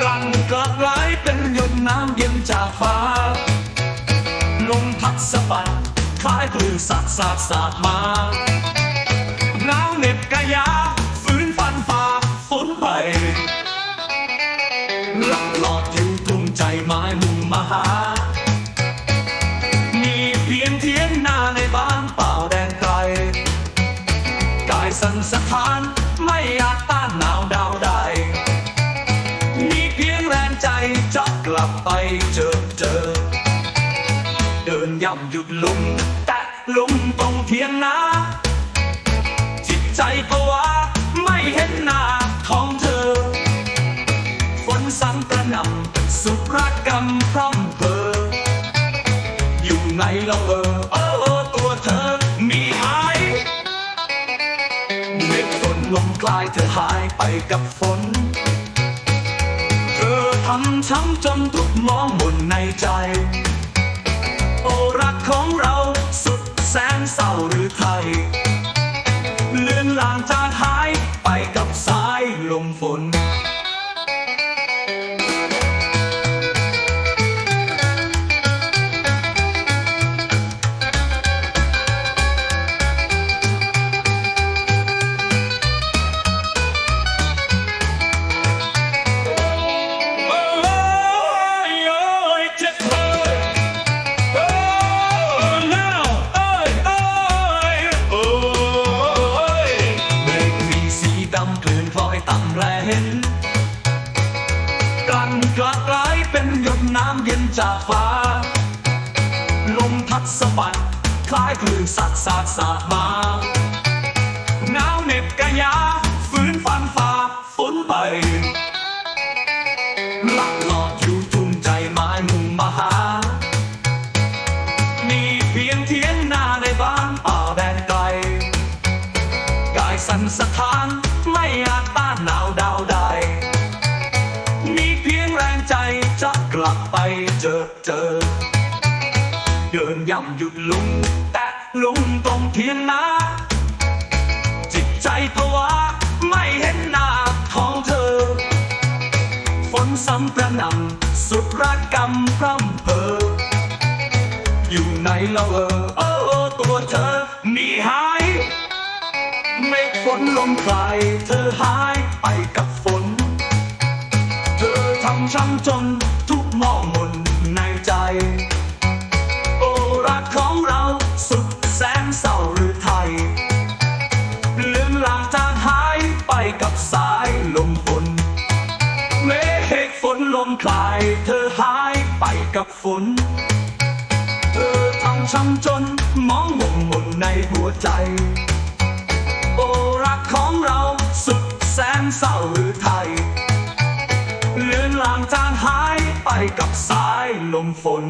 กลั่นกลักไหลเป็นหยดน้ำเย็นจากฟ้า ลมพัดสะบัดคล้ายคลื่นสัดสาดสาดมาหนาวเหน็บกะยาฝืนฟันฝ่าฝนไปหลับหลอดอยู่กรุงใจไม้มุ่งมาหา หยุดลุมแตะลุมตรงเทียงนาจิตใจภาวะไม่เห็นหน้าของเธอฝนซ้ำกระหน่ำสุรกรรมพร่ำเพออยู่ไหนเราเออเออตัวเธอมีหายเม็ดฝนลมกลายเธอหายไปกับฝนเธอทำช้ำจนทุกมองหม่นในใจ โอรักของเราสุดแสนเศร้าหรือไทย เลือนลางจางหายไปกับสายลมฝน กลั่นกลากลายเป็นหยดน้ำเย็นจากฟ้า ลมพัดสะบัดคล้ายคลื่นสัดสาดสาดมาหนาวเหน็บกระยาฝืนฟันฝ่าฝนไปหลัก ลับไปเจอเจอ เดินย่ำหยุดลุง แตะลุงตรงเทียนนาจิตใจภาวะไม่เห็นหน้าของเธอ ฝนซ้ำกระนำสุดรักกำพร่ำเพอ อยู่ไหนเราเออโอ้ตัวเธอหนีหายเมฆฝนลมคลายเธอหายไปกับฝน เธอทำช้ำจน มองหมุนในใจ โอรักของเราสุดแสนเศร้าหรือไทยเลือนลางจางหายไปกับสายลมฝนเมฆฝนลมคลาย เธอหายไปกับฝน เธอทำช้ำจนมองหม่นม่นในหัวใจ โอรักของเราสุดแสนเศร้าหรือไทย ลมฝน